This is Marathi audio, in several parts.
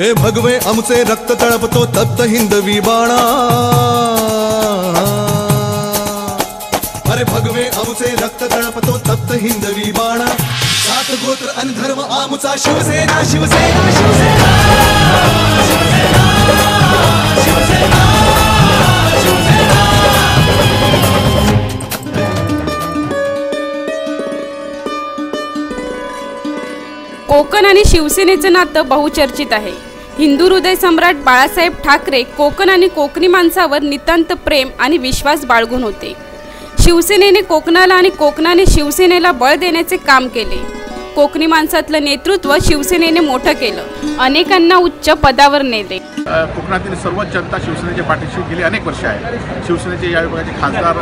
हे भगवे आमचे रक्त तळपतो तप्त हिंदवी बाणा. अरे भगवे आमचे रक्त तळपतो तप्त हिंदवी बाणा. सात गोत्र आणि धर्म आमचा शिवसेना शिवसेना शिवसेना. कोकण आणि शिवसेनेचं नातं बहुचर्चित आहे. हिंदू हृदय सम्राट बाळासाहेब ठाकरे कोकण आणि कोकणी माणसावर नितांत प्रेम आणि विश्वास बाळगून होते. शिवसेनेने कोकणाला आणि कोकणाने शिवसेनेला बळ देण्याचे काम केले. कोकणी माणसातलं नेतृत्व शिवसेनेने मोठं केलं. अनेकांना उच्च पदावर नेले. कोकणातील सर्व जनता शिवसेनेच्या पाठीशी गेली अनेक वर्षे आहे शिवसेनेचे या विभागाचे खासदार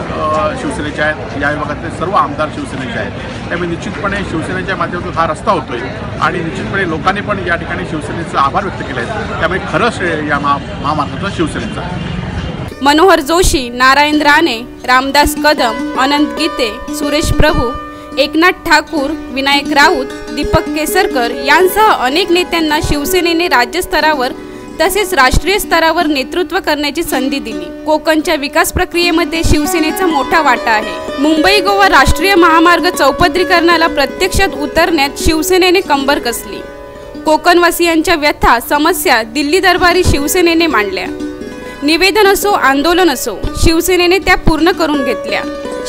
शिवसेनेचे आहेत. या विभागातले सर्व आमदार शिवसेनेचे आहेत. त्यामुळे निश्चितपणे शिवसेनेच्या माध्यमातून हा रस्ता होतोय आणि निश्चितपणे लोकांनी पण या ठिकाणी शिवसेनेचा आभार व्यक्त केले आहेत त्यामुळे खरं श्रेय या महा महामार्गाचं शिवसेनेचं आहे. मनोहर जोशी नारायण राणे रामदास कदम अनंत गीते सुरेश प्रभू एकनाथ ठाकूर विनायक राऊत दीपक केसरकर यांसह अनेक नेत्यांना शिवसेनेने राज्यस्तरावर तसेच राष्ट्रीय स्तरावर नेतृत्व करण्याची संधी दिली. कोकणच्या विकास प्रक्रियेमध्ये शिवसेनेचा मोठा वाटा आहे. मुंबई गोवा राष्ट्रीय महामार्ग चौपदरीकरणाला प्रत्यक्षात उतरण्यात शिवसेनेने कंबर कसली. कोकणवासियांच्या व्यथा समस्या दिल्ली दरबारी शिवसेनेने मांडल्या. निवेदन असो आंदोलन असो शिवसेनेने त्या पूर्ण करून घेतल्या.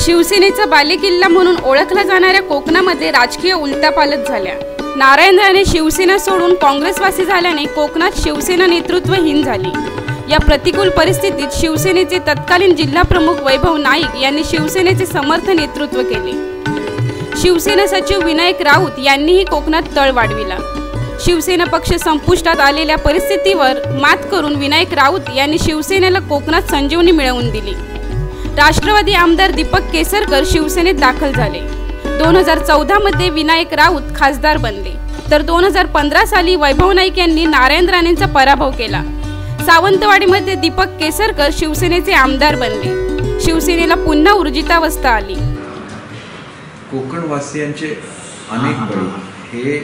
शिवसेनेचा बालेकिल्ला म्हणून ओळखला जाणाऱ्या कोकणामध्ये राजकीय उलटापालट झाल्या. नारायण राणे शिवसेना सोडून काँग्रेसवासी झाल्याने कोकणात शिवसेना नेतृत्वहीन झाली. या प्रतिकूल परिस्थितीत शिवसेनेचे तत्कालीन जिल्हाप्रमुख वैभव नाईक यांनी शिवसेनेचे समर्थ नेतृत्व केले. शिवसेना सचिव विनायक राऊत यांनीही कोकणात तळ वाढविला. शिवसेना पक्ष संपुष्टात आलेल्या परिस्थितीवर मात करून विनायक राऊत यांनी शिवसेनेला कोकणात संजीवनी मिळवून दिली. राष्ट्रवादी आमदार दीपक केसरकर शिवसेनेत दाखल झाले. दोन हजार चौदामध्ये विनायक राऊत खासदार बनले. तर दोन हजार पंधरा साली वैभव नाईक यांनी नारायण राणेंचा पराभव केला. सावंतवाडीमध्ये दीपक केसरकर शिवसेनेचे आमदार बनले. शिवसेनेला पुन्हा ऊर्जितावस्था आली. कोकणवासियांचे अनेक बळी हे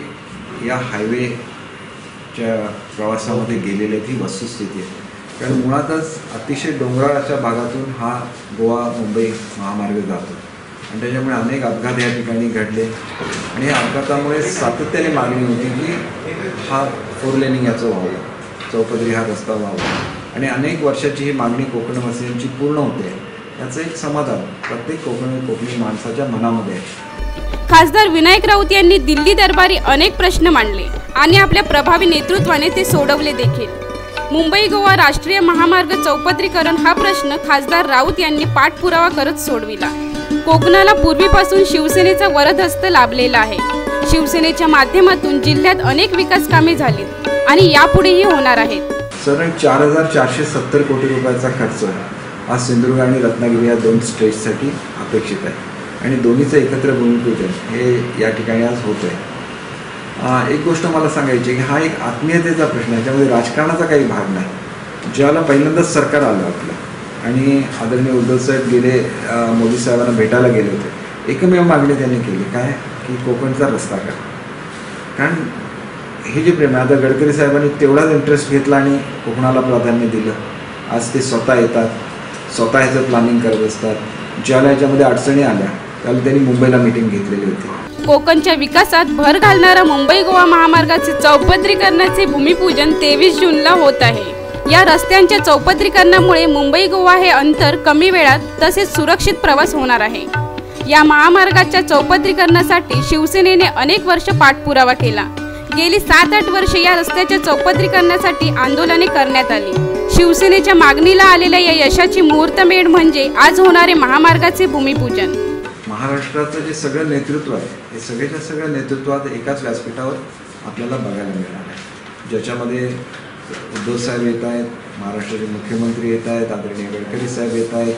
या हायवेच्या प्रवासामध्ये गेलेले ही वस्तुस्थिती आहे. कारण मुळातच अतिशय डोंगराळ अशा भागातून हा गोवा मुंबई महामार्ग जातो. आणि त्याच्यामुळे अनेक अपघात या ठिकाणी घडले. आणि या अपघातामुळे सातत्याने मागणी होती की हा फोर लेनिंग याचं व्हावं. चौपदरी हा रस्ता व्हावा. आणि अनेक वर्षाची ही मागणी कोकणवासियांची पूर्ण होते. याचं एक समाधान प्रत्येक कोकण कोकणी माणसाच्या मनामध्ये खासदार विनायक राऊत यांनी दिल्ली दरबारी अनेक प्रश्न मांडले आणि आपल्या प्रभावी नेतृत्वाने ते सोडवले देखील. मुंबई गोवा राष्ट्रीय महामार्ग चौपदरीकरण हा प्रश्न खासदार राऊत यांनी पाठपुरावा करत सोडविला. कोकणाला पूर्वीपासून शिवसेनेचा वरदहस्त लाभलेला आहे. शिवसेनेच्या माध्यमातून जिल्ह्यात अनेक विकास कामे झालीत आणि यापुढेही होणार आहेत. साधारण चार हजार चारशे सत्तर कोटी रुपयाचा खर्च आज सिंधुदुर्ग आणि रत्नागिरी या दोन स्टेजसाठी अपेक्षित आहे. आणि दोन्हीचं एकत्र भूमिपूजन हे या ठिकाणी आज होत आहे एक गोष्ट मला सांगायची की हा एक आत्मीयतेचा प्रश्न आहे त्यामध्ये राजकारणाचा काही भाग नाही. ज्याला पहिल्यांदाच सरकार आलं आपलं. आणि आदरणीय उद्धव साहेब गेले मोदी साहेबांना भेटायला गेले होते. एकमेव मागणी त्यांनी केली काय? की कोकणचा रस्ता करा. कारण हे जे प्रेम आहे आता गडकरी साहेबांनी तेवढाच इंटरेस्ट घेतला आणि कोकणाला प्राधान्य दिलं. आज ते स्वतः येतात स्वतः ह्याचं प्लॅनिंग करत असतात. ज्याला याच्यामध्ये अडचणी आल्या त्याला त्यांनी मुंबईला मिटिंग घेतलेली होती. कोकणच्या विकासात भर घालणारा मुंबई गोवा महामार्गाचे चौपदरीकरणाचे भूमिपूजन तेवीस जूनला होत आहे. या रस्त्यांच्या चौपदरीकरणामुळे मुंबई गोवा हे अंतर कमी वेळात तसेच सुरक्षित प्रवास होणार आहे. या महामार्गाच्या चौपदरीकरणासाठी शिवसेनेने अनेक वर्ष पाठपुरावा केला. गेली सात आठ वर्षे या रस्त्याच्या चौपदरीकरणासाठी आंदोलने करण्यात आली. शिवसेनेच्या मागणीला आलेल्या या यशाची मुहूर्तमेढ म्हणजे आज होणारे महामार्गाचे भूमिपूजन. महाराष्ट्राचं जे सगळं नेतृत्व आहे हे सगळ्याच्या सगळ्या नेतृत्वात एकाच व्यासपीठावर आपल्याला बघायला मिळणार आहे. ज्याच्यामध्ये उद्धव साहेब येत आहेत महाराष्ट्राचे मुख्यमंत्री येत आहेत आदरणीय गडकरी साहेब येत आहेत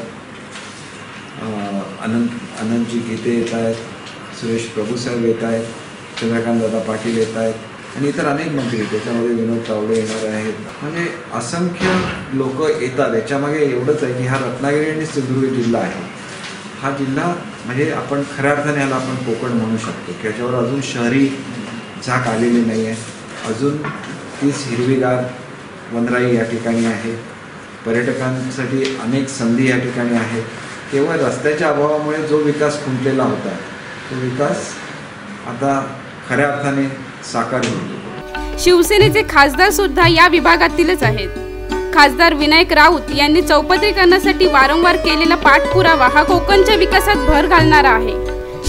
अनंत अनंतजी गीते येत आहेत सुरेश प्रभू साहेब येत आहेत चंद्रकांत दादा पाटील येत आहेत आणि इतर अनेक मंत्री त्याच्यामध्ये विनोद तावडे येणार आहेत. म्हणजे असंख्य लोक येतात. याच्यामागे एवढंच आहे की हा रत्नागिरी आणि सिंधुदुर्ग जिल्हा आहे. हा जिल्हा म्हणजे आपण खऱ्या अर्थाने याला आपण कोकण म्हणू शकतो की याच्यावर अजून शहरी झाक आलेली नाही आहे अजून तीच हिरवीगार वनराई या ठिकाणी आहे. पर्यटकांसाठी अनेक संधी या ठिकाणी आहेत. केवळ रस्त्याच्या अभावामुळे जो विकास खुंटलेला होता तो विकास आता खऱ्या अर्थाने साकार होतो. शिवसेनेचे खासदार सुद्धा या विभागातीलच आहेत. खासदार विनायक राऊत यांनी चौपदरीकरणासाठी वारंवार केलेला पाठपुरावा हा कोकणच्या विकासात भर घालणारा आहे.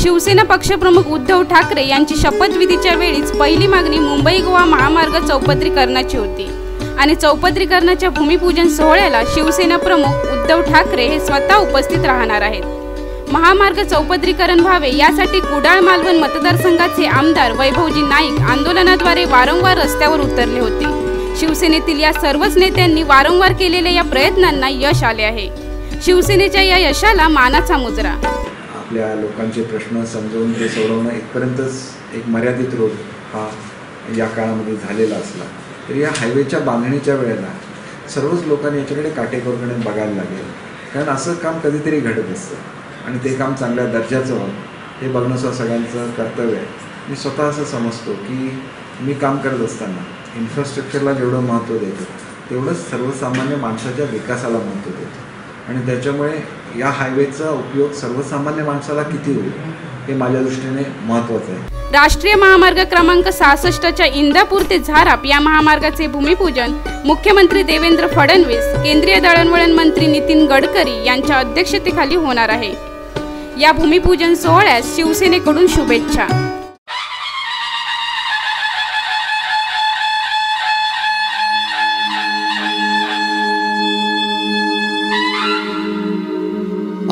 शिवसेना पक्षप्रमुख उद्धव ठाकरे यांची शपथविधीच्या वेळीच पहिली मागणी मुंबई गोवा महामार्ग चौपदरीकरणाची होती. आणि चौपदरीकरणाच्या भूमिपूजन सोहळ्याला शिवसेना प्रमुख उद्धव ठाकरे हे स्वतः उपस्थित राहणार आहेत. महामार्ग चौपदरीकरण व्हावे यासाठी कुडाळ मालवण मतदारसंघाचे आमदार वैभवजी नाईक आंदोलनाद्वारे वारंवार रस्त्यावर उतरले होते. शिवसेनेतील या सर्वच नेत्यांनी वारंवार केलेल्या या प्रयत्नांना यश आले आहे. शिवसेनेच्या या यशाला मानाचा मुजरा. आपल्या लोकांचे प्रश्न समजवून ते सोडवणं इथपर्यंतच एक मर्यादित रोग हा या काळामध्ये झालेला असला. तरी या हायवेच्या बांधणीच्या वेळेला सर्वच लोकांनी याच्याकडे काटेकोरपणे बघायला लागेल. कारण असं काम कधीतरी घडत असतं. आणि ते काम चांगल्या दर्जाचं व्हावं हे बघणं सुद्धा सगळ्यांचं कर्तव्य आहे. मी स्वतः असं समजतो की मी काम करत असताना इन्फ्रास्ट्रक्चरला जेवढं महत्त्व देतो तेवढंच सर्वसामान्य माणसाच्या विकासाला महत्त्व देतो. आणि त्याच्यामुळे या हायवेचा उपयोग सर्वसामान्य माणसाला किती होईल हे माझ्या दृष्टीने महत्त्वाचं आहे. राष्ट्रीय महामार्ग क्रमांक सहासष्टच्या इंदापूर ते झाराप या महामार्गाचे भूमिपूजन मुख्यमंत्री देवेंद्र फडणवीस केंद्रीय दळणवळण मंत्री नितीन गडकरी यांच्या अध्यक्षतेखाली होणार आहे. या भूमिपूजन सोहळ्यास शिवसेनेकडून शुभेच्छा.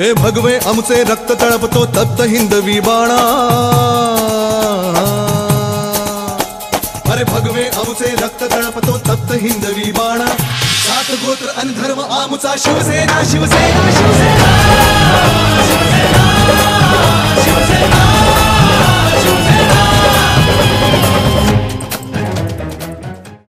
हे भगवे आमचे रक्त तळपतो तप्त हिंदवी बाणा. अरे भगवे आमचे रक्त तळपतो तप्त हिंदवी बाणा. सात गोत्र अन धर्म आमचा शिवसेना शिवसेना शिवसेना शिवसेना शिवसेना.